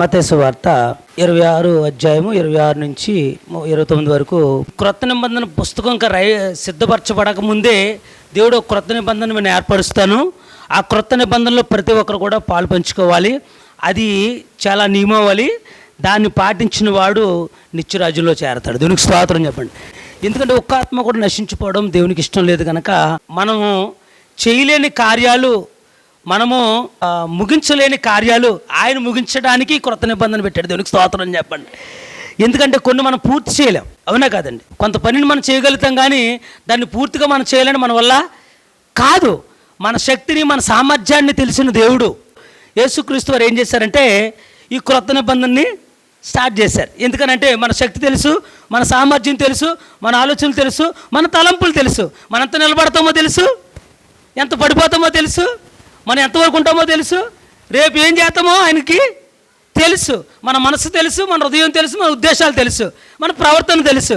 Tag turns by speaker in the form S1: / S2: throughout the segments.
S1: మతేసు వార్త ఇరవై ఆరు అధ్యాయము ఇరవై ఆరు నుంచి ఇరవై తొమ్మిది వరకు క్రొత్త నిబంధన పుస్తకం ఇంకా రై సిద్ధపరచబడక ముందే దేవుడు క్రొత్త నిబంధన నేను ఏర్పరుస్తాను. ఆ క్రొత్త నిబంధనలో ప్రతి ఒక్కరు కూడా పాలు పంచుకోవాలి. అది చాలా నియమావళి. దాన్ని పాటించిన వాడు నిత్యరాజ్యంలో చేరతాడు. దేవునికి స్వాతంత్రం చెప్పండి. ఎందుకంటే ఒక్క ఆత్మ కూడా నశించిపోవడం దేవునికి ఇష్టం లేదు కనుక మనము చేయలేని కార్యాలు మనము ముగించలేని కార్యాలు ఆయన ముగించడానికి క్రొత్త నిబంధన పెట్టాడు. దేవునికి స్తోత్రం అని చెప్పండి. ఎందుకంటే కొన్ని మనం పూర్తి చేయలేం. అవునా కాదండి? కొంత పనిని మనం చేయగలుగుతాం కానీ దాన్ని పూర్తిగా మనం చేయలేని మన వల్ల కాదు. మన శక్తిని మన సామర్థ్యాన్ని తెలిసిన దేవుడు యేసుక్రీస్తు వారు ఏం చేశారంటే ఈ క్రొత్త నిబంధనని స్టార్ట్ చేశారు. ఎందుకనంటే మన శక్తి తెలుసు మన సామర్థ్యం తెలుసు మన ఆలోచనలు తెలుసు మన తలంపులు తెలుసు. మనంత ఎంత నిలబడతామో తెలుసు ఎంత పడిపోతామో తెలుసు మనం ఎంతవరకు ఉంటామో తెలుసు? రేపు ఏం చేస్తామో ఆయనకి తెలుసు. మన మనసు తెలుసు మన హృదయం తెలుసు మన ఉద్దేశాలు తెలుసు మన ప్రవర్తన తెలుసు.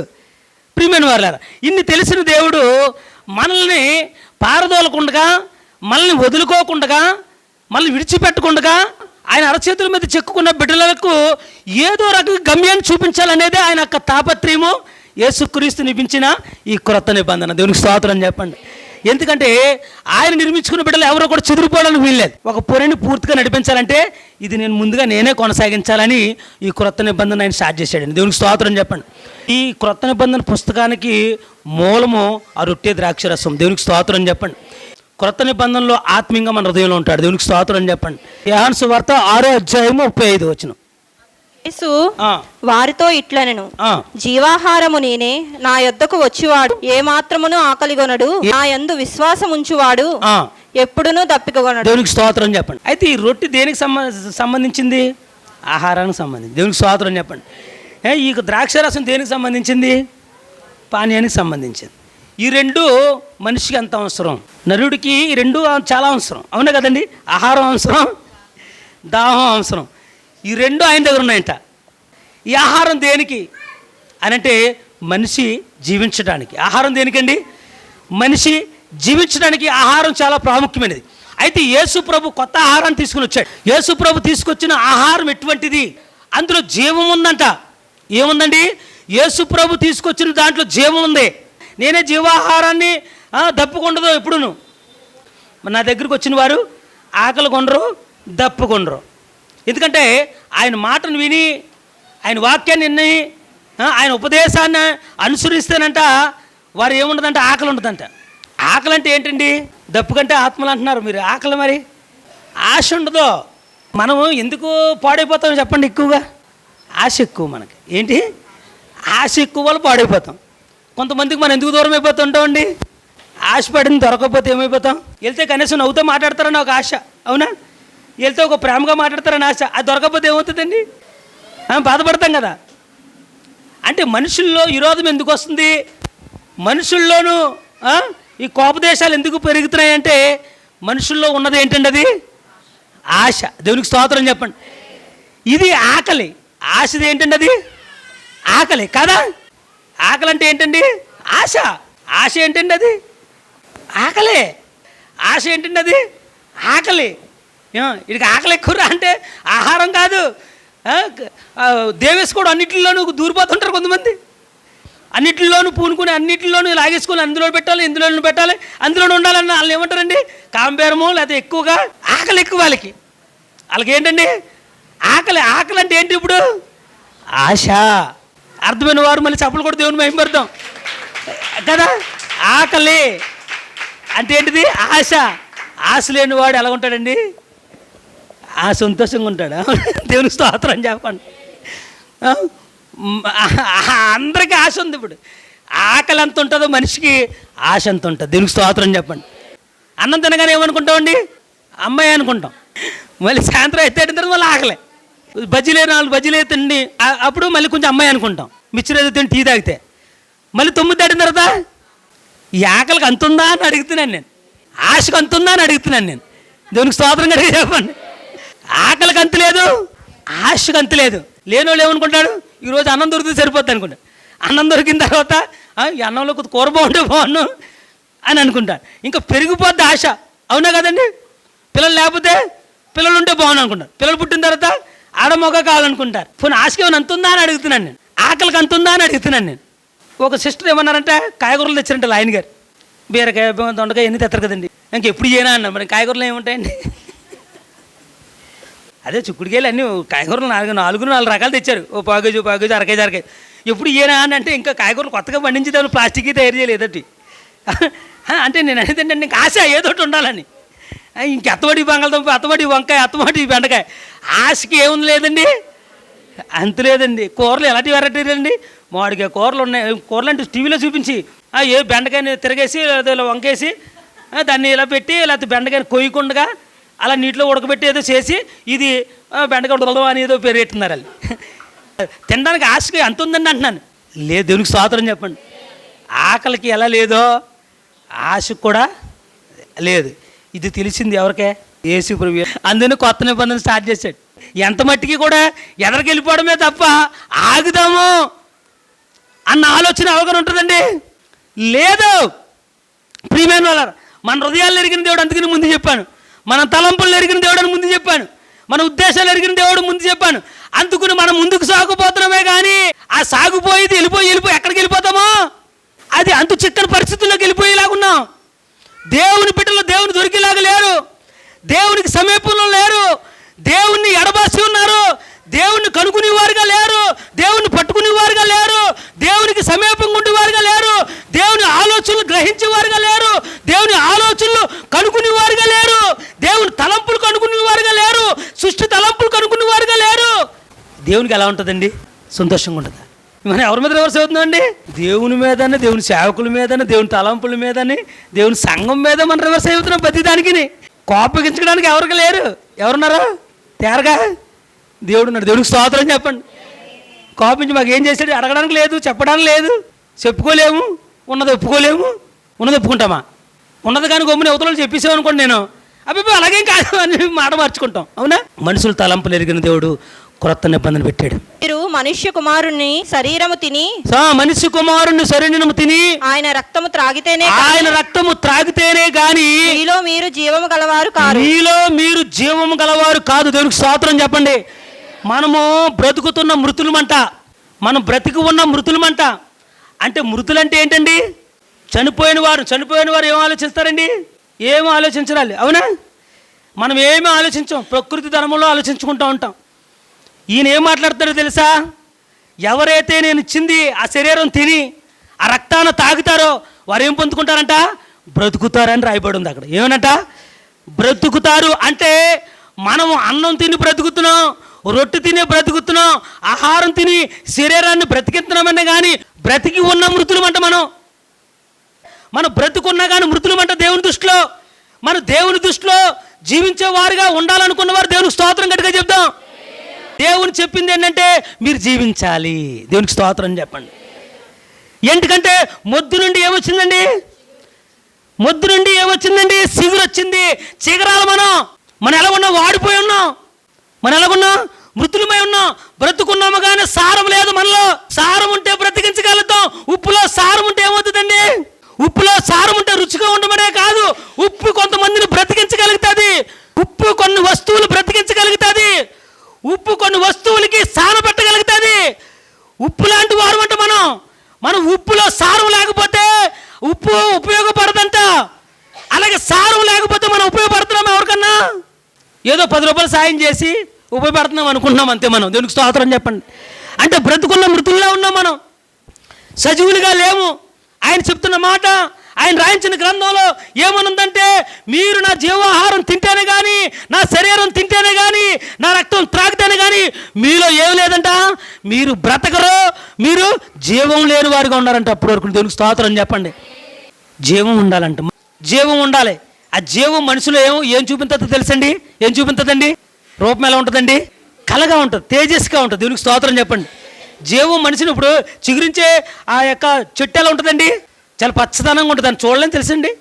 S1: ప్రియమైన వర్లర్ ఇన్ని తెలిసిన దేవుడు మనల్ని పారదోలకుండగా మనల్ని వదులుకోకుండా మనల్ని విడిచిపెట్టకుండా ఆయన అరచేతుల మీద చెక్కుకున్న బిడ్డలకు ఏదో రకంగా గమ్యాన్ని చూపించాలనేదే ఆయన యొక్క తాపత్రయము. యేసుక్రీస్తు నిపించిన ఈ క్రొత్త నిబంధన. దేవునికి స్తోత్రం చెప్పండి. ఎందుకంటే ఆయన నిర్మించుకున్న బిడ్డలు ఎవరో కూడా చెదిరిపోవడానికి వీల్లేదు. ఒక పొరని పూర్తిగా నడిపించాలంటే ఇది నేను ముందుగా నేనే కొనసాగించాలని ఈ క్రొత్త నిబంధన ఆయన స్టార్ట్ చేశాడండి. దేవునికి స్తోత్రం చెప్పండి. ఈ క్రొత్త నిబంధన పుస్తకానికి మూలము ఆ రొట్టె ద్రాక్షరసం దేవునికి స్తోత్రం చెప్పండి. క్రొత్త నిబంధనలో ఆత్మీయంగా మన హృదయంలో ఉంటాడు. దేవునికి స్తోత్రం చెప్పండి. యోహాను సువార్త ఆరో అధ్యాయము ముప్పై ఐదు వచ్చిన
S2: యేసు వారితో ఇట్లనెను
S1: ఆ.
S2: జీవాహారము నేనే నా యొద్దకు వచ్చివాడు ఏ మాత్రమును ఆకలిగొనడు నా యందు విశ్వాసం ఉంచువాడు ఎప్పుడునూ తప్పికొనడు
S1: దేవునికి స్తోత్రం చెప్పండి. అయితే ఈ రొట్టె దేనికి సంబ సంబంధించింది? ఆహారానికి సంబంధించి దేవునికి స్తోత్రం చెప్పండి. ఏ ఈ ద్రాక్షరసం దేనికి సంబంధించింది? పానీయానికి సంబంధించింది. ఈ రెండు మనిషికి ఎంత అవసరం? నరుడికి ఈ రెండు చాలా అవసరం. అవునా కదండి? ఆహారం అవసరం దాహం అవసరం. ఈ రెండు ఆయన దగ్గర ఉన్నాయంట. ఈ ఆహారం దేనికి? అని అంటే మనిషి జీవించడానికి. ఆహారం దేనికండి? మనిషి జీవించడానికి ఆహారం చాలా ప్రాముఖ్యమైనది. అయితే యేసు ప్రభు కొత్త ఆహారాన్ని తీసుకుని వచ్చాడు. యేసు ప్రభు తీసుకొచ్చిన ఆహారం ఎటువంటిది? అందులో జీవం ఉందంట. ఏముందండి? యేసు ప్రభు తీసుకొచ్చిన దాంట్లో జీవం ఉంది. నేనే జీవాహారాన్ని దప్పకుండదు దప్పుకుండదు ఎప్పుడును? నా దగ్గరికి వచ్చిన వారు ఆకలి కొండరు దప్పకుండరు. ఎందుకంటే ఆయన మాటను విని ఆయన వాక్యాన్ని విని ఆయన ఉపదేశాన్ని అనుసరిస్తేనంట వారు ఏముండదంటే? ఆకలి ఉండదంట. ఆకలి అంటే ఏంటండి? దప్పు కంటే ఆత్మలు అంటున్నారు మీరు. ఆకలి మరి? ఆశ ఉండదు. మనము ఎందుకు పాడైపోతాం చెప్పండి ఎక్కువగా? ఆశ ఎక్కువ మనకి. ఏంటి? ఆశ ఎక్కువ వల్ల పాడైపోతాం. కొంతమందికి మనం ఎందుకు దూరం అయిపోతుంటామండి ఆశ పడింది దొరకకపోతే ఏమైపోతాం? వెళ్తే కనీసం నవ్వుతో మాట్లాడతారని ఒక ఆశ. అవునా? వెళ్తే ఒక ప్రేమగా మాట్లాడతారని ఆశ. అది దొరకకపోతే ఏమవుతుందండి? బాధపడతాం కదా. అంటే మనుషుల్లో విరోధం ఎందుకు వస్తుంది? మనుషుల్లోనూ ఈ కోపదేశాలు ఎందుకు పెరుగుతున్నాయంటే మనుషుల్లో ఉన్నది ఏంటండి అది? ఆశ. దేవునికి స్తోత్రం చెప్పండి. ఇది ఆకలి. ఆశది ఏంటండి అది? ఆకలి కదా? ఆకలి అంటే ఏంటండి? ఆశ. ఆశ ఏంటండి అది? ఆకలే. ఆశ ఏంటండి అది? ఆకలి. ఇడికి ఆకలి ఎక్కువరా అంటే ఆహారం కాదు. దేవేసుకోడు అన్నింటిలోనూ దూరిపోతుంటారు కొంతమంది. అన్నిటిలోనూ పూనుకుని అన్నింటిలోనూ లాగేసుకుని అందులో పెట్టాలి ఇందులోనూ పెట్టాలి అందులోనూ ఉండాలన్న వాళ్ళు ఏమంటారండి? కాంబేరమో లేకపోతే ఎక్కువగా ఆకలి ఎక్కువ వాళ్ళకి. వాళ్ళకి ఏంటండి? ఆకలి ఆకలి అంటే ఏంటి ఇప్పుడు? ఆశ. అర్థమైన వారు మళ్ళీ చప్పలు కూడా దేవుని మహిమపడతాం కదా? ఆకలి. అంటే ఏంటిది? ఆశ. ఆశ లేని వాడు ఎలా ఉంటాడండి ఆ సంతోషంగా ఉంటాడా దేవునికి స్తోత్రం చెప్పండి. అందరికీ ఆశ ఉంది ఇప్పుడు. ఆకలి ఎంత ఉంటుందో మనిషికి ఆశ ఎంత ఉంటుంది? దేవునికి స్తోత్రం చెప్పండి. అన్నం తినగానే ఏమనుకుంటామండి అమ్మాయి అనుకుంటాం. మళ్ళీ సాయంత్రం అయితే తర్వాత మళ్ళీ ఆకలే. బజ్జీలే నాలుగు బజ్జీలే తిండి. అప్పుడు మళ్ళీ కొంచెం అమ్మాయి అనుకుంటాం. మిక్చర్ ఏదో తిని టీ తాగితే. మళ్ళీ తొమ్మిది దాటిన తర్వాత ఈ ఆకలికి అంతుందా అని అడుగుతున్నాను నేను. ఆశకు అంతుందా అని అడుగుతున్నాను నేను. దేవునికి స్తోత్రం అడిగి చెప్పండి. ఆకలికి అంత లేదు ఆశకు అంత లేదు. లేనోళ్ళు ఏమనుకుంటాడు ఈరోజు అన్నం దొరికితే సరిపోద్ది అనుకుంటాడు అన్నం దొరికిన తర్వాత ఈ అన్నంలో కొద్ది కూర బాగుంటే బాగున్నాను అని అనుకుంటాడు ఇంకా పెరిగిపోద్ది ఆశ. అవునా కదండి? పిల్లలు లేకపోతే పిల్లలు ఉంటే బాగుండు అనుకుంటారు. పిల్లలు పుట్టిన తర్వాత ఆడ మొగ కావాలనుకుంటారు. పోనీ ఆశకి ఏమైనా అంత ఉందా అని అడుగుతున్నాను నేను. ఆకలికి అంత ఉందా అని అడుగుతున్నాను నేను. ఒక సిస్టర్ ఏమన్నారంటే కాయగూరలు తెచ్చారంటే ఆయన గారు. బీరకాయ దొండకాయ ఎన్ని తెస్తారు కదండి. ఇంకెప్పుడు చేయనా అన్నారు మరి కాయగూరలు ఏముంటాయండి? అదే చిక్కుడుకాయలు అన్నీ కాయగూరలు నాలుగు నాలుగు నాలుగు రకాలు తెచ్చారు. ఓ పాకేజీ ఓ పాకేజీ అరకేజీ అరకేజీ ఎప్పుడు ఈయన అని అంటే ఇంకా కాయగూరలు కొత్తగా పండించేదాన్ని ప్లాస్టిక్ తయారు చేయలేదటి అంటే. నేను అనేది ఏంటంటే ఇంకా ఆశ ఏదో ఒకటి ఉండాలని. ఇంక అత్తవాడి బంగాళదుంప అత్తవాడి వంకాయ అత్తవాడి బెండకాయ. ఆశకి ఏముంది లేదండి? అంత లేదండి. కూరలు ఎలాంటి వెరైటీలు అండి మామిడికాయ కూరలు ఉన్నాయి. కూరలు అంటే టీవీలో చూపించి ఏ బెండకాయని తిరగేసి లేదా ఇలా వంకేసి దాన్ని ఇలా పెట్టి లేకపోతే బెండకాయని కొయ్యకుండా అలా నీటిలో ఉడకబెట్టి ఏదో చేసి ఇది బెండకాయ ఉడకడం అని ఏదో పేరు పెట్టున్నారు వాళ్ళు. తినడానికి ఆశకి ఎంత ఉందండి అంటున్నాను. లేదు దేవునికి స్వాతంత్రం చెప్పండి. ఆకలికి ఎలా లేదో ఆశకు కూడా లేదు. ఇది తెలిసింది ఎవరికే? ఏసు ప్రభు. అందుకని కొత్త నిబంధన స్టార్ట్ చేశాడు. ఎంత మట్టికి కూడా ఎదరికి వెళ్ళిపోవడమే తప్ప ఆగుదాము అన్న ఆలోచన అవగాహన ఉంటుందండి. లేదు. ప్రియమైన వాళ్ళ మన హృదయాలు ఎరిగిన దేవుడు అందుకని ముందు చెప్పాను. మన తలంపులు ఎరిగిన దేవుడు ముందు చెప్పాను. మన ఉద్దేశాలు ఎరిగిన దేవుడు ముందు చెప్పాను. అందుకుని మనం ముందుకు సాగుపోతున్నామే కానీ ఆ సాగుపోయేది వెళ్ళిపోయి వెళ్ళిపోయి ఎక్కడికి వెళ్ళిపోతామో? అది అంతు చిక్కని పరిస్థితుల్లోకి వెళ్ళిపోయేలాగున్నాం దేవుని బిడ్డలు దేవుని దొరికేలాగా లేరు. దేవునికి సమీపంలో లేరు. దేవుణ్ణి ఎడబాసి ఉన్నారు. దేవుణ్ణి కనుక్కునేవారుగా లేరు దేవుణ్ణి పట్టుకునేవారుగా లేరు దేవునికి సమీపంగా ఉండేవారుగా లేరు దేవుని ఆలోచనలు గ్రహించేవారుగా లేరు దేవుని ఆలోచనలు కనుక్కునేవారుగా లేరు దేవుని తలంపులు కనుక్కునేవారుగా లేరు సృష్టి తలంపులు కనుక్కునేవారుగా లేరు. దేవునికి ఎలా ఉంటుందండి? సంతోషంగా ఉంటుంది? మనం ఎవరి మీద రివర్స్ అవుతుందండి దేవుని మీదనే దేవుని సేవకుల మీదనే దేవుని తలంపుల మీదని దేవుని సంఘం మీద మనం రివర్స్ అవుతున్నాం ప్రతి దానికి కోపగించడానికి ఎవరికి లేరు? ఎవరున్నారా? తేరగా? దేవుడు ఉన్నాడు. దేవునికి స్తోత్రం చెప్పండి. కోపించి మాకు ఏం చేశాడు? అడగడానికి లేదు చెప్పడానికి లేదు. చెప్పుకోలేము ఉన్నది ఒప్పుకోలేము ఉన్నది ఒప్పుకుంటామా? ఉన్నది కానీ గమ్ముని యువతలు చెప్పేసాం అనుకోండి నేను. అబ్బాయి అలాగేం కాదు అని మాట మార్చుకుంటాం. అవునా? మనుషులు తలంపులు ఎరిగిన దేవుడు క్రొత్త నిబంధన పెట్టాడు.
S2: మీరు మనుష్య కుమారుని శరీరము తిని
S1: సా మనిషి కుమారుని శరీరము తిని
S2: ఆయన రక్తము త్రాగితేనే
S1: ఆయన రక్తము త్రాగితేనే గాని
S2: మీలో మీరు జీవము గలవారు కారు.
S1: మీలో మీరు జీవము గలవారు కాదు. దేవునికి స్తోత్రం చెప్పండి. మనము బ్రతుకుతున్న మృతులమంట. మనం బ్రతికి ఉన్న మృతులమంట. అంటే మృతులంటే ఏంటండి? చనిపోయిన వారు చనిపోయిన వారు ఏం ఆలోచిస్తారండి? ఏం ఆలోచించాలి అవునా? మనం ఏమి ఆలోచించాం ప్రకృతి ధర్మంలో ఆలోచించుకుంటూ ఉంటాం. ఈయన ఏం మాట్లాడతాడో తెలుసా? ఎవరైతే నేను చింది ఆ శరీరం తిని ఆ రక్తాన్ని తాగుతారో వారు ఏం పొందుకుంటారంట? బ్రతుకుతారని రాయబడి ఉంది అక్కడ. ఏమనంట? బ్రతుకుతారు అంటే మనము అన్నం తిని బ్రతుకుతున్నాం రొట్టె తిని బ్రతుకుతున్నాం ఆహారం తిని శరీరాన్ని బ్రతికిస్తున్నామనే కానీ బ్రతికి ఉన్న మృతులమంట మనం. మనం బ్రతుకున్నా కానీ మృతులమంట దేవుని దృష్టిలో. మన దేవుని దృష్టిలో జీవించేవారుగా ఉండాలనుకున్న వారు దేవునికి స్తోత్రం గట్టిగా చెప్దాం. దేవుని చెప్పింది ఏంటంటే మీరు జీవించాలి. దేవునికి స్తోత్రం చెప్పండి. ఎందుకంటే మొద్దు నుండి ఏమొచ్చిందండి? మొద్దు నుండి ఏమొచ్చిందండి? సిగురు వచ్చింది చిగరాలు మనం. మనం ఎలా ఉన్నాం? వాడిపోయి ఉన్నాం. మనం ఎలాగున్నాం? మృతులమై ఉన్నాం. బ్రతుకున్నాము కానీ సారం లేదు మనలో. సారం ఉంటే బ్రతికించగలుగుతాం. ఉప్పులో సారం ఉంటే ఏమవుతుందండి? ఉప్పులో సారం ఉంటే రుచిగా ఉండమనే కాదు. ఉప్పు కొంతమందిని బ్రతికించగలుగుతుంది. ఉప్పు కొన్ని వస్తువులు బ్రతికించగలుగుతుంది. ఉప్పు కొన్ని వస్తువులకి సాన పెట్టగలుగుతుంది. ఉప్పు లాంటి వారు అంట మనం. మనం ఉప్పులో సారం లేకపోతే ఉప్పు ఉపయోగపడదంట. అలాగే సారం లేకపోతే మనం ఉపయోగపడుతున్నాం ఎవరికన్నా? ఏదో పది రూపాయలు సాయం చేసి ఉపయోగపడుతున్నాం అనుకుంటున్నాం అంతే మనం. దేవునికి స్తోత్రం చెప్పండి. అంటే బ్రతుకున్న మృతుల్లో ఉన్నాం మనం. సజీవులుగా లేము. ఆయన చెప్తున్న మాట ఆయన రాయించిన గ్రంథంలో ఏమనుందంటే మీరు నా జీవాహారం తింటేనే కానీ నా శరీరం తింటేనే కానీ నా రక్తం త్రాగితేనే కానీ మీలో ఏం లేదంట? మీరు బ్రతకరు. మీరు జీవం లేని వారిగా ఉన్నారంట అప్పటి వరకు దేవునికి స్తోత్రం చెప్పండి. జీవం ఉండాలంట. జీవం ఉండాలి. ఆ జీవం మనుషులో ఏం ఏం చూపించదో తెలుసండి? ఏం చూపించదండి రూపం ఎలా ఉంటుందండి? కలగా ఉంటుంది తేజస్గా ఉంటుంది. దేవునికి స్తోత్రం చెప్పండి. జీవం మనిషిని ఇప్పుడు చిగురించే ఆ యొక్క చెట్టు ఎలా ఉంటుందండి? చాలా పచ్చదనంగా ఉంటుంది. దాన్ని చూడలేని తెలుసండి?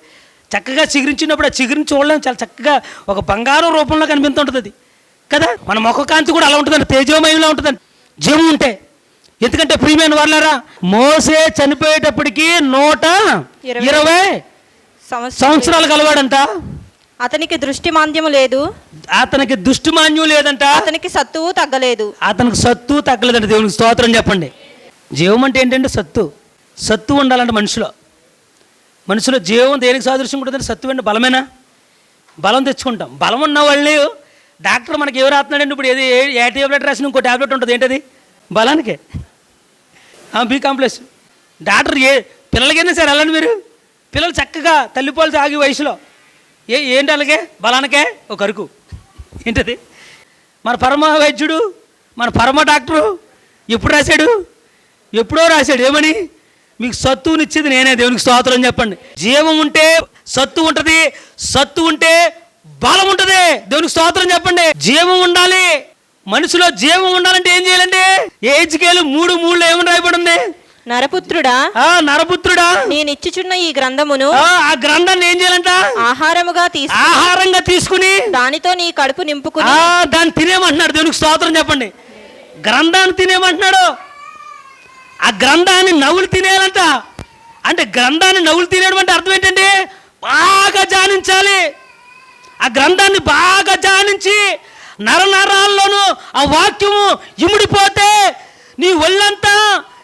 S1: చక్కగా చిగురించినప్పుడు ఆ చిగురిని చూడలేం. చాలా చక్కగా ఒక బంగారం రూపంలో కనిపిస్తుంటుంది అది. కదా? మన ముఖ కాంతి కూడా అలా ఉంటుందండి. తేజోమయంలో ఉంటుందండి. జీవం ఉంటే. ఎందుకంటే ప్రియమైన వాళ్ళారా మోసే చనిపోయేటప్పటికి నూట
S2: ఇరవై.
S1: ఇరవై
S2: సంవత్సరం
S1: సంవత్సరాలు కలవాడంట
S2: అతనికి దృష్టి మాంద్యము లేదు.
S1: అతనికి దుష్టిమాన్యం లేదంట.
S2: అతనికి సత్తువు తగ్గలేదు.
S1: అతనికి సత్తు తగ్గలేదంట దేవునికి స్తోత్రం చెప్పండి. జీవం అంటే ఏంటంటే సత్తు. సత్తు ఉండాలంటే మనిషిలో. మనిషిలో జీవం దేనికి సాదృశ్యం ఉంటుందంటే సత్తు అంటే బలమేనా? బలం తెచ్చుకుంటాం. బలం ఉన్న వాళ్ళు డాక్టర్ మనకి ఎవరు రాస్తున్నాడండి ఇప్పుడు ఏది ఏ- ఏ ట్యాబ్లెట్ రాసిన ఇంకో ట్యాబ్లెట్ ఉంటుంది. ఏంటది? బలానికే. B complex. డాక్టర్ ఏ పిల్లలకైనా సరే వెళ్ళండి మీరు. పిల్లలు చక్కగా తల్లిపాలు తాగి వయసులో. ఏ ఏంటి అలాగే బలానకే? ఒక అరుకు ఏంటది? మన పరమ వైద్యుడు మన పరమ డాక్టరు ఎప్పుడు రాశాడు? ఎప్పుడో రాశాడు. ఏమని? మీకు సత్తునిచ్చేది నేనే దేవునికి స్తోత్రం చెప్పండి. జీవం ఉంటే సత్తు ఉంటుంది సత్తు ఉంటే బలం ఉంటుంది దేవునికి స్తోత్రం చెప్పండి. జీవం ఉండాలి. మనిషిలో జీవం ఉండాలంటే ఏం చేయాలంటే ఏజ్కేలు మూడు మూడులో ఏమని రాయబడి ఉంది
S2: నరపుత్రుడా
S1: ఆ నరపుత్రుడా.
S2: నేనిచ్చుచున్న ఈ గ్రంథమును
S1: ఆ, గ్రంథాన్ని ఏం చేయాలంట?
S2: ఆహారముగా తీసు
S1: ఆహారంగా తీసుకుని
S2: దానితో నీ కడుపు నింపుకుని
S1: ఆ దాన్ని తినేమంటున్నాడు దేవునికి స్తోత్రం చెప్పండి. గ్రంథాన్ని తినేమంటున్నాడు. ఆ గ్రంథాన్ని నవ్వులు తినేయాలంట. అంటే గ్రంథాన్ని నవ్వులు తినేయడం అంటే అర్థం ఏంటంటే బాగా జానించాలి ఆ గ్రంథాన్ని బాగా జానించి నరనరాల్లోనూ ఆ వాక్యము ఇముడిపోతే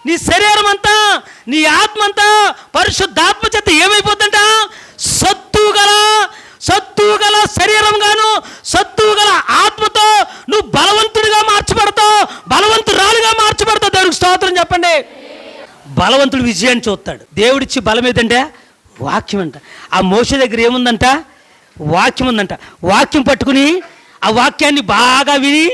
S1: నీ శరీరం అంతా నీ ఆత్మ అంతా పరిశుద్ధాత్మ చేత ఏమైపోతుందంట? సత్తు గల సత్తు గల శరీరం గాను సత్తు గల ఆత్మతో నువ్వు బలవంతుడిగా మార్చబడతావు బలవంతురాలుగా మార్చబడతావు. దేవుడికి స్తోత్రం చెప్పండి. బలవంతుడు విజయాన్ని చూస్తాడు. దేవుడిచ్చి బలం ఏదంటే? వాక్యం అంట. ఆ మోస దగ్గర ఏముందంట? వాక్యం ఉందంట. వాక్యం పట్టుకుని ఆ వాక్యాన్ని బాగా విని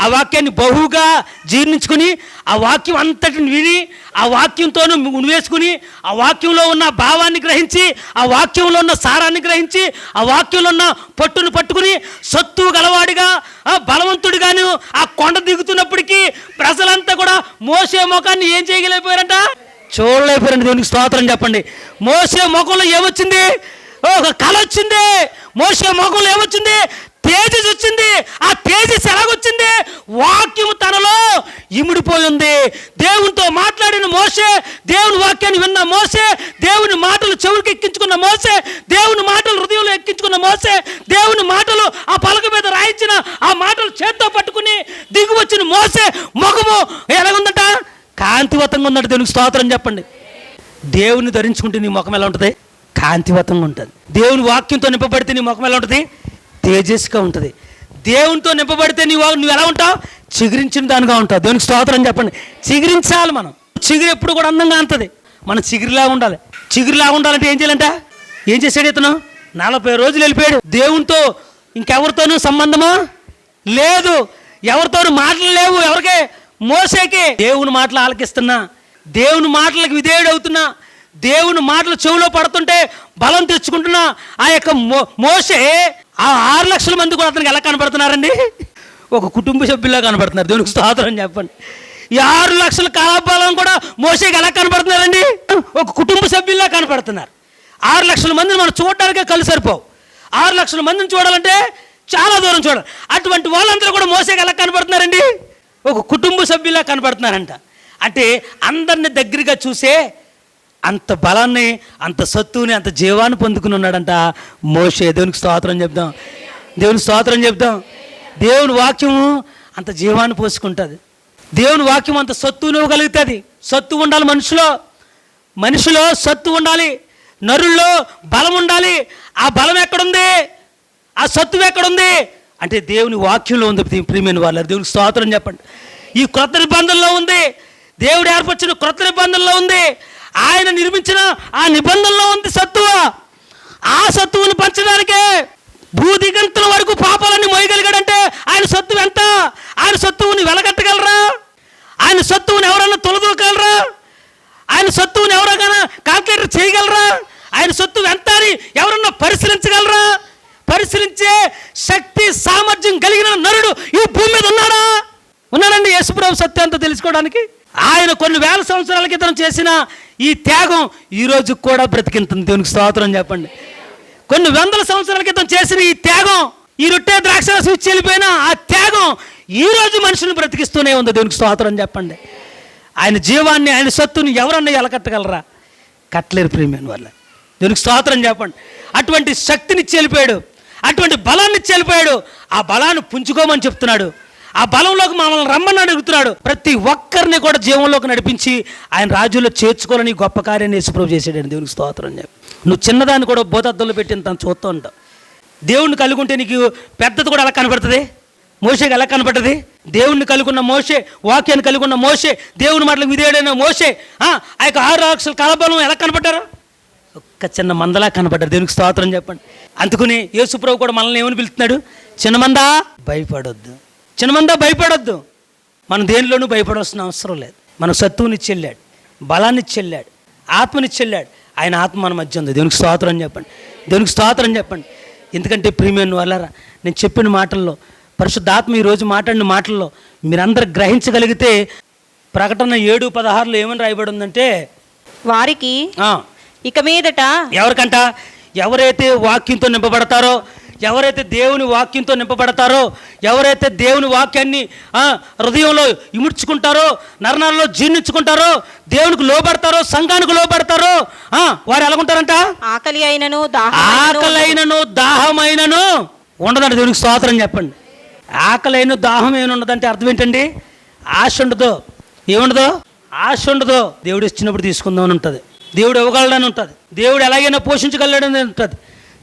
S1: ఆ వాక్యాన్ని బహుగా జీర్ణించుకుని ఆ వాక్యం అంతటిని విని ఆ వాక్యంతోనూ ఉనివేసుకుని ఆ వాక్యంలో ఉన్న భావాన్ని గ్రహించి ఆ వాక్యంలో ఉన్న సారాన్ని గ్రహించి ఆ వాక్యంలో ఉన్న పట్టును పట్టుకుని సత్తు గలవాడిగా బలవంతుడిగాను ఆ కొండ దిగుతున్నప్పటికీ ప్రజలంతా కూడా మోసే ముఖాన్ని ఏం చేయగలిగిపోయారంట చూడలేకపోయారండి దేవునికి స్తోత్రం చెప్పండి. మోసే ముఖంలో ఏమొచ్చింది? ఒక కళ వచ్చింది మోసే ముఖంలో ఏమొచ్చింది? తేజస్ వచ్చింది. ఆ తేజస్ ఎలాగొచ్చింది వాక్యము తనలో ఇమిడిపోయి ఉంది దేవునితో మాట్లాడిన మోసే దేవుని వాక్యాన్ని విన్న మోసే దేవుని మాటలు చెవులకు ఎక్కించుకున్న మోసే దేవుని మాటలు హృదయంలో ఎక్కించుకున్న మోసే దేవుని మాటలు ఆ పలక మీద రాయించిన ఆ మాటలు చేత్తో పట్టుకుని దిగు వచ్చిన మోసే ముఖము ఎలాగుందట? కాంతివతంగా ఉందంటే దేవునికి స్తోత్రం చెప్పండి. దేవుని ధరించుకుంటే నీ ముఖం ఎలా ఉంటుంది? కాంతివతంగా ఉంటుంది. దేవుని వాక్యంతో నింపబడితే నీ ముఖం ఎలా ఉంటుంది? తేజస్గా ఉంటుంది. దేవునితో నింపబడితే నీవు నువ్వు ఎలా ఉంటావు? చిగురించిన దానిగా ఉంటావు. దేవునికి స్తోత్రం చెప్పండి. చిగురించాలి మనం. చిగురు ఎప్పుడు కూడా అందంగా అంతది. మనం చిగురిలాగా ఉండాలి. చిగురిలాగా ఉండాలంటే ఏం చేయాలంట? ఏం చేశాడు ఇతను? నలభై రోజులు వెళ్ళిపోయాడు. దేవునితో ఇంకెవరితోనూ సంబంధమా? లేదు. ఎవరితోనూ మాటలు లేవు. ఎవరికే? మోసేకి. దేవుని మాటలు ఆలకిస్తున్నా. దేవుని మాటలకు విధేయుడు అవుతున్నా. దేవుని మాటలు చెవిలో పడుతుంటే బలం తెచ్చుకుంటున్నా. ఆ యొక్క మో మోసే ఆ ఆరు లక్షల మంది కూడా అతనికి ఎలా కనబడుతున్నారండి? ఒక కుటుంబ సభ్యుల్లో కనబడుతున్నారు. దేవునికి స్తోత్రం చెప్పండి. ఈ ఆరు లక్షల కాలబలం కూడా మోసేకి ఎలా కనబడుతున్నారండి? ఒక కుటుంబ సభ్యుల్లా కనపడుతున్నారు ఆరు లక్షల మందిని మనం చూడడానికే కళ్ళు సరిపోవు. ఆరు లక్షల మందిని చూడాలంటే చాలా దూరం చూడాలి. అటువంటి వాళ్ళందరూ కూడా మోసేకి ఎలా కనపడుతున్నారండి ఒక కుటుంబ సభ్యులా కనపడుతున్నారంట అంటే అందరిని దగ్గరగా చూసే అంత బలాన్ని అంత సత్తుని అంత జీవాన్ని పొందుకుని ఉన్నాడంట మోషే. దేవునికి స్తోత్రం చెప్దాం. దేవుని స్తోత్రం చెప్దాం. దేవుని వాక్యము అంత జీవాన్ని పోసుకుంటుంది. దేవుని వాక్యం అంత సత్తుని ఇవ్వగలుగుతుంది. సత్తు ఉండాలి మనిషిలో. మనిషిలో సత్తు ఉండాలి. నరుల్లో బలం ఉండాలి. ఆ బలం ఎక్కడుంది? ఆ సత్తువ ఎక్కడుంది? అంటే దేవుని వాక్యంలో ఉంది ప్రియమైన వాళ్ళు దేవునికి స్తోత్రం చెప్పండి. ఈ క్రొత్త నిబంధనలో ఉంది. దేవుడు ఏర్పరిచిన క్రొత్త నిబంధనలో ఉంది. ఆయన నిర్మించిన ఆ నిబంధనలో ఉంది సత్తువ. ఆ సత్తువును పంచడానికే భూదిగంతుల వరకు పాపాలన్నీ మోయగలిగాడంటే ఆయన సత్తువు ఎంత? ఆయన సత్తువుని వెలగట్టగలరా? ఆయన సత్తువుని ఎవరన్నా తొలదూకగలరా ఆయన సత్తువుని ఎవరైనా కాల్కులేటర్ చేయగలరా? ఆయన సొత్తు ఎంత అని ఎవరన్నా పరిశీలించగలరా? పరిశీలించే శక్తి సామర్థ్యం కలిగిన నరుడు ఈ భూమి మీద ఉన్నాడా? ఉన్నాడండి యేసుప్రభు సత్యం అంతా తెలుసుకోవడానికి. ఆయన కొన్ని వేల సంవత్సరాల క్రితం చేసిన ఈ త్యాగం ఈ రోజు కూడా బ్రతికింతుంది దేవునికి స్తోత్రం చెప్పండి. కొన్ని వందల సంవత్సరాల క్రితం చేసిన ఈ త్యాగం ఈ రొట్టె ద్రాక్షరసం ఇచ్చి వెళ్ళిపోయిన ఆ త్యాగం ఈ రోజు మనుషులను బ్రతికిస్తూనే ఉంది. దేవునికి స్తోత్రం చెప్పండి. ఆయన జీవాన్ని ఆయన సత్తుని ఎవరన్నా ఎలకట్టగలరా? కట్టలేరు ప్రేమియన్ వల్ల దేవునికి స్తోత్రం చెప్పండి. అటువంటి శక్తిని చెలిపాడు అటువంటి బలాన్ని చెలిపాడు ఆ బలాన్ని పుంజుకోమని చెప్తున్నాడు. ఆ బలంలోకి మమ్మల్ని రమ్మని అడుగుతున్నాడు. ప్రతి ఒక్కరిని కూడా జీవంలోకి నడిపించి ఆయన రాజుల్లో చేర్చుకోవాలని గొప్ప కార్యాన్ని యేసుప్రభు చేసాడని దేవునికి స్తోత్రం చెప్పి నువ్వు చిన్నదాన్ని కూడా బోధద్దంలో పెట్టిన తను చూస్తూ ఉంటావు. దేవుణ్ణి కలుగుంటే నీకు పెద్దది కూడా ఎలా కనపడుతుంది? మోషేకి ఎలా కనపడుతుంది? దేవుణ్ణి కలుగున్న మోషే వాక్యాన్ని కలుగున్న మోషే దేవుని మాటలకు విధేయుడైన మోషే ఆ యొక్క ఆరు అక్షల కలబలం ఎలా కనపడ్డారు? ఒక్క చిన్న మందలా కనపడ్డారు. దేవునికి స్తోత్రం చెప్పండి. అందుకుని యేసుప్రభు కూడా మనల్ని ఏమని పిలుస్తున్నాడు? చిన్నమందా భయపడొద్దు. చిన్నమందా భయపడొద్దు. మనం దేనిలోనూ భయపడాల్సిన అవసరం లేదు. మన సత్తువునిచ్చి వెళ్ళాడు బలాన్నిచ్చి వెళ్ళాడు ఆత్మనిచ్చి వెళ్ళాడు ఆయన ఆత్మ మన మధ్య ఉంది. దేవునికి స్తోత్రం చెప్పండి. దేవునికి స్తోత్రం చెప్పండి. ఎందుకంటే ప్రియమైన వాళ్ళరా నేను చెప్పిన మాటల్లో పరిశుద్ధాత్మ ఈరోజు మాట్లాడిన మాటల్లో మీరందరూ గ్రహించగలిగితే ప్రకటన ఏడు పదహారులో ఏమని రాయబడి ఉందంటే
S2: వారికి ఇక మీదట
S1: ఎవరికంట? ఎవరైతే వాక్యంతో నింపబడతారో ఎవరైతే దేవుని వాక్యంతో నింపబడతారో ఎవరైతే దేవుని వాక్యాన్ని ఆ, హృదయంలో ఇముడ్చుకుంటారో నరనాల్లో జీర్ణించుకుంటారో దేవునికి లోబడతారో సంఘానికి లోబడతారో ఆ, వారు ఎలాగుంటారంట?
S2: ఆకలి అయినను
S1: ఆకలైనను దాహమైనను ఉండదండి దేవునికి స్తోత్రం చెప్పండి. ఆకలైన దాహం ఏమైనా ఉండదంటే అర్థం ఏంటండి? ఆశ ఉండదు. ఏముండదు? ఆశ ఉండదు. దేవుడు ఇచ్చినప్పుడు తీసుకుందామని ఉంటుంది. దేవుడు ఇవ్వగలడని ఉంటుంది. దేవుడు ఎలాగైనా పోషించగలడని ఉంటుంది.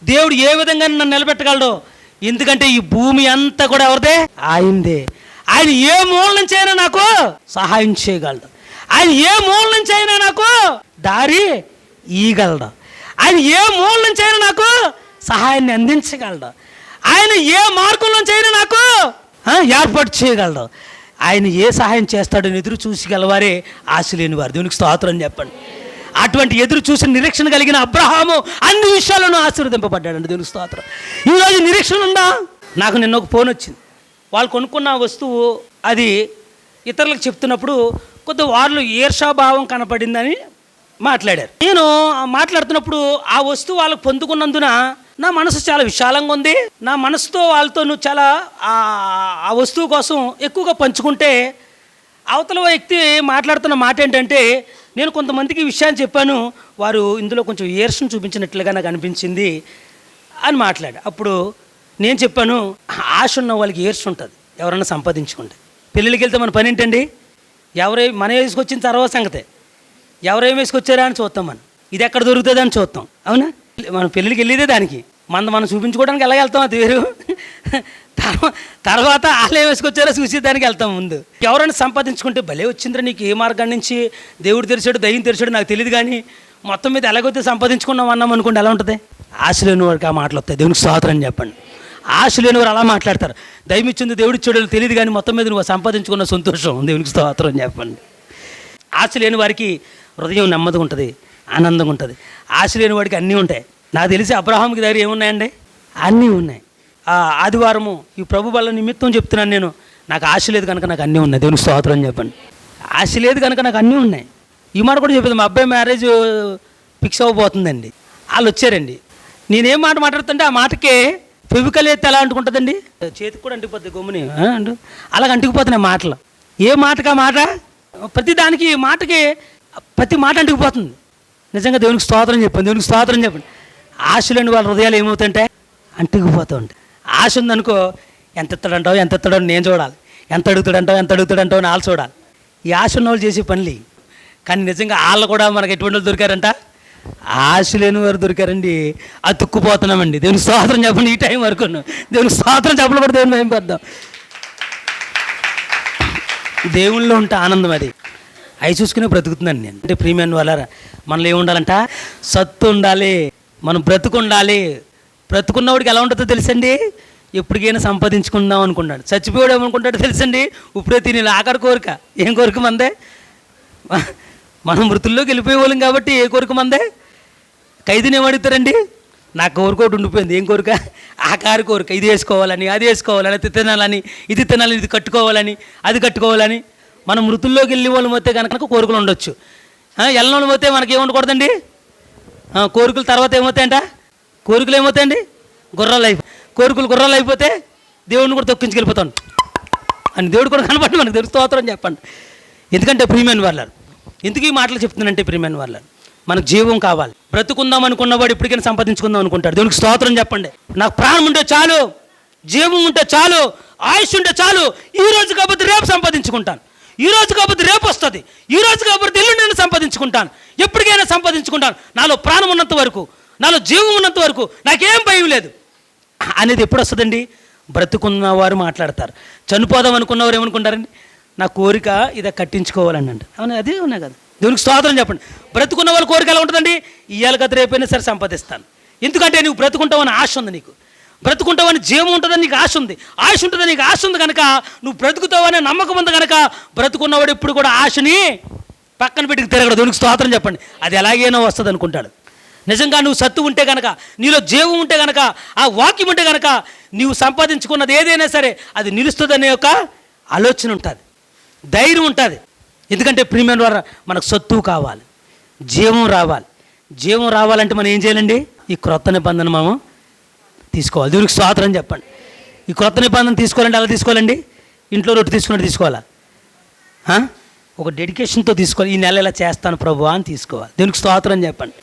S1: దేవుడు ఏ విధంగా నన్ను నిలబెట్టగలడు? ఎందుకంటే ఈ భూమి అంతా కూడా ఎవరిదే? ఆయనదే. ఆయన ఏ మూల నుంచి అయినా నాకు సహాయం చేయగలడు. ఆయన ఏ మూల నుంచి అయినా నాకు దారి ఈగలడు. ఆయన ఏ మూల నుంచి అయినా నాకు సహాయాన్ని అందించగలడు. ఆయన ఏ మార్గం నుంచి అయినా నాకు ఏర్పాటు చేయగలడు. ఆయన ఏ సహాయం చేస్తాడో ఎదురు చూసి గలవారే ఆశ లేని వారు దేవునికి స్తోత్రం చెప్పండి. అటువంటి ఎదురు చూసిన నిరీక్షణ కలిగిన అబ్రహాము అన్ని విషయాలను ఆశీర్వదింపబడ్డాడండి. దేవునికి స్తోత్రం. ఈరోజు నిరీక్షణ ఉందా? నాకు నిన్న ఒక ఫోన్ వచ్చింది. వాళ్ళు కొనుక్కున్న వస్తువు అది ఇతరులకు చెప్తున్నప్పుడు కొద్ది వాళ్ళు ఈర్షాభావం కనపడిందని మాట్లాడారు. నేను మాట్లాడుతున్నప్పుడు ఆ వస్తువు వాళ్ళకు పొందుకున్నందున నా మనసు చాలా విశాలంగా ఉంది. నా మనసుతో వాళ్ళతో నువ్వు చాలా ఆ వస్తువు కోసం ఎక్కువగా పంచుకుంటే అవతల వ్యక్తి మాట్లాడుతున్న మాట ఏంటంటే నేను కొంతమందికి ఈ విషయాన్ని చెప్పాను వారు ఇందులో కొంచెం ఈర్షను చూపించినట్లుగా నాకు అనిపించింది అని మాట్లాడు. అప్పుడు నేను చెప్పాను ఆశ ఉన్న వాళ్ళకి ఇయర్స్ ఉంటుంది ఎవరన్నా సంపాదించుకుంటే. పెళ్ళిళ్ళకి వెళ్తే మన పని ఏంటండి? ఎవరై మన వేసుకొచ్చిన తర్వాత సంగతే. ఎవరేం వేసుకొచ్చారా అని చూస్తాం మనం. ఇది ఎక్కడ దొరుకుతుంది అని చూస్తాం అవునా? మనం పెళ్ళికి వెళ్ళేదే దానికి. మన మనం చూపించుకోవడానికి ఎలా వెళ్తాం అది వేరు? తర్వాత ఆలయం వేసుకొచ్చారో చూసి దానికి వెళ్తాం ముందు. ఎవరైనా సంపాదించుకుంటే భలే వచ్చిందిరా నీకు ఏ మార్గం నుంచి దేవుడు తెరిచాడు దయ్యం తెరిచాడు నాకు తెలియదు కానీ మొత్తం మీద ఎలాగైతే సంపాదించుకున్నాం అన్నాం అనుకోండి ఎలా ఉంటుంది? ఆశ లేని వాడికి ఆ మాటలు వస్తాయి. దేవునికి స్వాతంత్రం చెప్పండి. ఆశ లేని వారు అలా మాట్లాడతారు. దయ్యం ఇచ్చింది చెడు తెలియదు కానీ మొత్తం మీద నువ్వు సంపాదించుకున్న సంతోషం. దేవునికి స్తోత్రం చెప్పండి. ఆశ లేని వారికి హృదయం నెమ్మది ఉంటుంది ఆనందంగా ఉంటుంది. ఆశ లేని వాడికి అన్నీ ఉంటాయి. నాకు తెలిసి అబ్రహాంకి దగ్గర ఏమున్నాయండి? అన్నీ ఉన్నాయి. ఆ ఆదివారము ఈ ప్రభు వల్ల నిమిత్తం చెప్తున్నాను నేను. నాకు ఆశ లేదు కనుక నాకు అన్నీ ఉన్నాయి. దేవునికి స్తోత్రం చెప్పండి. ఆశ లేదు కనుక నాకు అన్నీ ఉన్నాయి. ఈ మాట కూడా చెప్పింది మా అబ్బాయి మ్యారేజ్ ఫిక్స్ అవ్వబోతుందండి. వాళ్ళు వచ్చారండి. నేనేం మాట మాట్లాడుతుంటే ఆ మాటకే ఫెవికల్ ఎత్తే ఎలా అంటుకుంటుందండి? చేతికి కూడా అంటుకుపోద్ది గమ్ముని. అంటు. అలాగ అంటుకుపోతున్నాయి మాటలు. ఏ మాటకా మాట? ప్రతి దానికి మాటకి ప్రతి మాట అంటుకుపోతుంది. నిజంగా దేవునికి స్తోత్రం చెప్పండి. దేవునికి స్తోత్రం చెప్పండి. ఆశ లేని వాళ్ళ హృదయాలు ఏమవుతుంటే? అంటుకుపోతూ ఉంటాయి ఆశ ఉందనుకో ఎంత ఎత్తడంటావు ఎంత ఎత్తాడో నేను చూడాలి. ఎంత అడుగుతాడంటావు ఎంత అడుగుతాడంటావు అని వాళ్ళు చూడాలి. ఈ ఆశ ఉన్న వాళ్ళు చేసే పనులు కానీ నిజంగా వాళ్ళు కూడా మనకు ఎటువంటి వాళ్ళు దొరికారంట? ఆశ లేని వారు దొరికారండి. అతుక్కుపోతున్నామండి. దేవుని స్వాతంత్రం చెప్పండి ఈ టైం వరకు దేవుని స్వాతంత్రం చెప్పడం కూడా దేవుని భయం పెద్దాం దేవుళ్ళో ఉంటే ఆనందం అది. అవి చూసుకునే బ్రతుకుతున్నాను నేను. అంటే ప్రీమియం వాళ్ళ మనలో ఏముండాలంట? సత్తు ఉండాలి. మనం బ్రతుకు ఉండాలి బ్రతుకున్నవాడికి ఎలా ఉంటుందో తెలుసండి? ఎప్పటికైనా సంపాదించుకుందాం అనుకున్నాడు చచ్చిపోయాడు ఏమనుకుంటాడు తెలుసండి? ఇప్పుడే తిని ఆఖరి కోరిక. ఏం కోరిక మందే? మనం మృతుల్లోకి వెళ్ళిపోయేవాళ్ళం కాబట్టి ఏ కోరిక మందే? ఖైదీని ఏమడుగుతారండి నా కోరిక ఒకటి ఉండిపోయింది. ఏం కోరిక? ఆ కారు కోరిక. ఇది వేసుకోవాలని అది వేసుకోవాలని అది తినాలని ఇది తినాలని ఇది కట్టుకోవాలని అది కట్టుకోవాలని. మనం మృతుల్లోకి వెళ్ళి వాళ్ళు పోతే కనుక కోరికలు ఉండొచ్చు. ఎల్లనోళ్ళు పోతే మనకి ఏమి ఉండకూడదండి? కోరికల తర్వాత ఏమవుతాయంట? కోరికలు ఏమవుతాయండి? గుర్రాలు అయిపో కోరికలు గుర్రాలు అయిపోతే దేవుడిని కూడా తొక్కించుకెళ్ళిపోతాను అని దేవుడు కూడా కనపడి మనకు తెలుసు స్తోత్రం చెప్పండి. ఎందుకంటే ప్రియమైన వాళ్ళు ఎందుకు ఈ మాటలు చెప్తున్నానంటే ప్రియమైన వాళ్ళారు మనకు జీవం కావాలి. బ్రతుకుందాం అనుకున్నవాడు ఇప్పటికైనా సంపాదించుకుందాం అనుకుంటాడు. దేవునికి స్తోత్రం చెప్పండి. నాకు ప్రాణం ఉంటే చాలు జీవం ఉంటే చాలు ఆయుష్ ఉంటే చాలు ఈ రోజు కాకపోతే రేపు సంపాదించుకుంటాను. ఈరోజు కాకపోతే రేపు వస్తుంది. ఈరోజు కాకపోతే ఎల్లుండి నేను సంపాదించుకుంటాను. ఎప్పటికైనా సంపాదించుకుంటాను. నాలో ప్రాణం ఉన్నంత వరకు నాలో జీవం ఉన్నంత వరకు నాకేం భయం లేదు. అనేది ఎప్పుడు వస్తుందండి? బ్రతుకున్న వారు మాట్లాడతారు. చనిపోదాం అనుకున్నవారు ఏమనుకుంటారండి? నా కోరిక ఇదే కట్టించుకోవాలని అంట అవును? అదే ఉన్నాయి కదా. దేవునికి స్తోత్రం చెప్పండి. బ్రతుకున్న వాళ్ళ కోరిక ఎలా ఉంటుందండి? ఇవాళ గత రేపైనా సరే సంపాదిస్తాను. ఎందుకంటే నువ్వు బ్రతుకుంటావని ఆశ ఉంది నీకు. బ్రతుకుంటావని జీవం ఉంటుందని నీకు ఆశ ఉంది. ఆశ ఉంటుందని నీకు ఆశ ఉంది కనుక నువ్వు బ్రతుకుతావనే నమ్మకం ఉంది కనుక బ్రతుకున్నవాడు ఎప్పుడు కూడా ఆశని పక్కన పెట్టుకు తిరగడు. దొనికి స్తోత్రం చెప్పండి. అది ఎలాగైనా వస్తుంది అనుకుంటాడు. నిజంగా నువ్వు సత్తు ఉంటే కనుక నీలో జీవం ఉంటే కనుక ఆ వాక్యం ఉంటే కనుక నీవు సంపాదించుకున్నది ఏదైనా సరే అది నిలుస్తుందనే ఒక ఆలోచన ఉంటుంది. ధైర్యం ఉంటుంది. ఎందుకంటే ప్రీమియం ద్వారా మనకు సత్తు కావాలి. జీవం రావాలి. జీవం రావాలంటే మనం ఏం చేయాలండి? ఈ క్రొత్త నిబంధన మనం తీసుకోవాలి. దేవునికి స్వాతంత్రం చెప్పండి. ఈ క్రొత్త నిబంధన తీసుకోవాలంటే అలా తీసుకోవాలండి? ఇంట్లో రొట్టె తీసుకున్నట్టు తీసుకోవాలా? ఒక డెడికేషన్తో తీసుకోవాలి. ఈ నెల ఇలా చేస్తాను ప్రభు అని తీసుకోవాలి. దేవునికి స్తోత్రం చెప్పండి.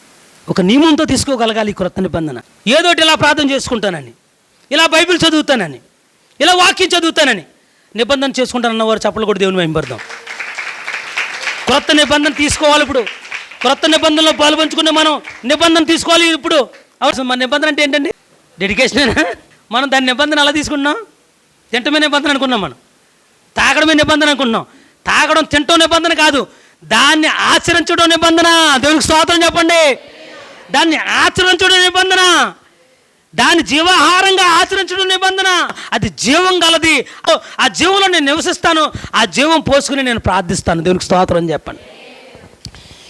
S1: ఒక నియమంతో తీసుకోగలగాలి ఈ క్రొత్త నిబంధన. ఏదోటి ఇలా ప్రార్థన చేసుకుంటానని. ఇలా బైబిల్ చదువుతానని. ఇలా వాక్యం చదువుతానని. నిబంధన చేసుకుంటానన్న వారు చెప్పలు కూడా దేవుని వెంబడదాం. క్రొత్త నిబంధన తీసుకోవాలి ఇప్పుడు. క్రొత్త నిబంధనలో పాల్పంచుకునే మనం నిబంధన తీసుకోవాలి ఇప్పుడు. అవసరం మన నిబంధన అంటే ఏంటండి? డెడికేషన్ మనం దాని నిబంధన అలా తీసుకున్నాం తింటమే నిబంధన అనుకున్నాం మనం. తాగడమే నిబంధన అనుకున్నాం తాగడం తింటం నిబంధన కాదు. దాన్ని ఆచరించడం నిబంధన. దేవునికి స్తోత్రం చెప్పండి. దాన్ని ఆచరించడం నిబంధన. దాన్ని జీవాహారంగా ఆచరించడం నిబంధన. అది జీవం గలది. ఆ జీవంలో నేను నివసిస్తాను. ఆ జీవం పోసుకుని నేను ప్రార్థిస్తాను. దేవునికి స్తోత్రం చెప్పండి.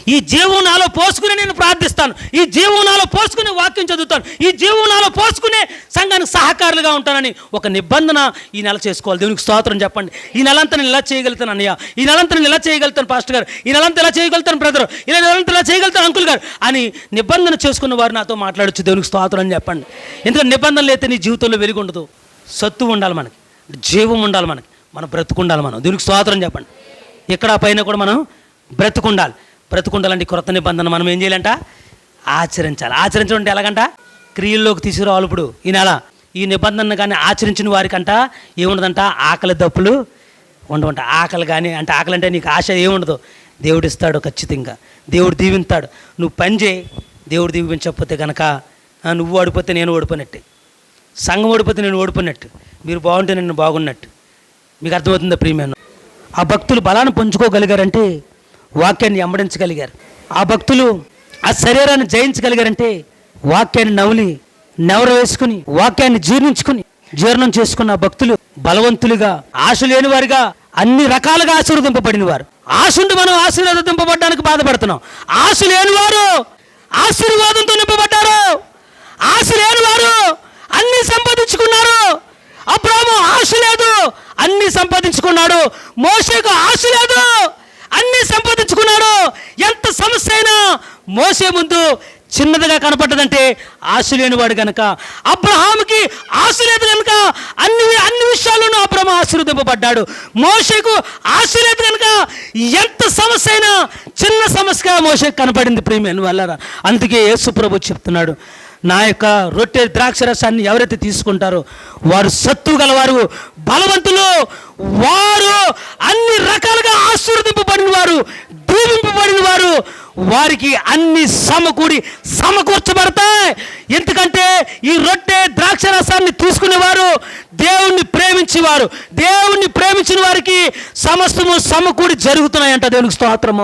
S1: ఈ జీవనాలో పోసుకుని నేను ప్రార్థిస్తాను. ఈ జీవనాలో పోసుకుని వాక్యం చదువుతాను. ఈ జీవనాలో పోసుకునే సంఘానికి సహకారులుగా ఉంటానని ఒక నిబంధన ఈ నెల చేసుకోవాలి. దేవునికి స్తోత్రం చెప్పండి. ఈ నెలంతా నేను ఇలా చేయగలుగుతాను అన్నయ్య? ఈ నెలంతా నేను ఇలా చేయగలుగుతాను పాస్టర్ గారు? ఈ నెలంతా ఇలా చేయగలుగుతాను బ్రదర్? ఈ నెలంతా ఇలా చేయగలుగుతాను అంకుల్ గారు? అని నిబంధన చేసుకున్న వారు నాతో మాట్లాడచ్చు. దేవునికి స్తోత్రం అని చెప్పండి. ఎందుకంటే నిబంధనలు అయితే నీ జీవితంలో వెలుగు ఉండదు. సత్తు ఉండాలి మనకి. జీవం ఉండాలి మనకి. మనం బ్రతుకుండాలి మనం. దేవునికి స్వాతంత్రం చెప్పండి. ఇక్కడ పైన కూడా మనం బ్రతుకుండాలి. బ్రతుకుండాలంటే కొత్త నిబంధన మనం ఏం చేయాలంట? ఆచరించాలి. ఆచరించడం అంటే ఎలాగంట? క్రియల్లోకి తీసుకురావాలి ఇప్పుడు. ఈ నెల ఈ నిబంధన కానీ ఆచరించిన వారికంట ఏముండదంట? ఆకలి దప్పులు ఉండవంట. ఆకలి కానీ అంటే ఆకలి అంటే నీకు ఆశ ఏముండదు. దేవుడు ఇస్తాడు ఖచ్చితంగా. దేవుడు దీవిస్తాడు నువ్వు పని చేయి. దేవుడు దీవించకపోతే కనుక నువ్వు ఓడిపోతే నేను ఓడిపోయినట్టు. సంఘం ఓడిపోతే నేను ఓడిపోయినట్టు. మీరు బాగుంటే నేను బాగున్నట్టు. మీకు అర్థమవుతుందా ప్రియమైన? ఆ భక్తులు బలాన్ని పంచుకోగలిగారంటే వాక్యాన్ని అమ్మడించగలిగారు. ఆ భక్తులు ఆ శరీరాన్ని జయించగలిగారంటే వాక్యాన్ని నవలి నెవర వేసుకుని వాక్యాన్ని జీర్ణించుకుని జీర్ణం చేసుకున్న భక్తులు బలవంతులుగా ఆశ లేని వారిగా అన్ని రకాలుగా ఆశీర్వదింపబడిన వారు ఆశుండి మనం ఆశీర్వదింపబడడానికి బాధపడుతున్నాం. ఆశ లేని వారు ఆశీర్వాదంతో నింపబడ్డారు. ఆశ లేని వారు అన్ని సంపాదించుకున్నారు. అబ్రాము ఆశ లేదు అన్ని సంపాదించుకున్నాడు. మోసకు ఆశ లేదు. అన్ని సంపాదించుకున్నాడు. ఎంత సమస్య అయినా మోసే ముందు చిన్నదిగా కనపడ్డదంటే ఆశ లేనివాడు గనక. అబ్రహాముకి ఆశ లేదు కనుక అన్ని అన్ని విషయాల్లోనూ అబ్రహం ఆశీర్వదింపబడ్డాడు. మోషకు ఆశ లేదు కనుక ఎంత సమస్య అయినా చిన్న సమస్యగా మోషకు కనపడింది ప్రేమ వల్ల అందుకే యేసు ప్రభు చెప్తున్నాడు. నా యొక్క రొట్టె ద్రాక్ష రసాన్ని ఎవరైతే తీసుకుంటారో వారు సత్తు గలవారు బలవంతులు వారు అన్ని రకాలుగా ఆశీర్వదింపబడిన వారు దీవింపబడిన వారు వారికి అన్ని సమకూడి సమకూర్చబడతాయి. ఎందుకంటే ఈ రొట్టె ద్రాక్ష రసాన్ని తీసుకునేవారు దేవుణ్ణి ప్రేమించేవారు. దేవుణ్ణి ప్రేమించిన వారికి సమస్తము సమకూడి జరుగుతున్నాయంట దేవునికి స్తోత్రము.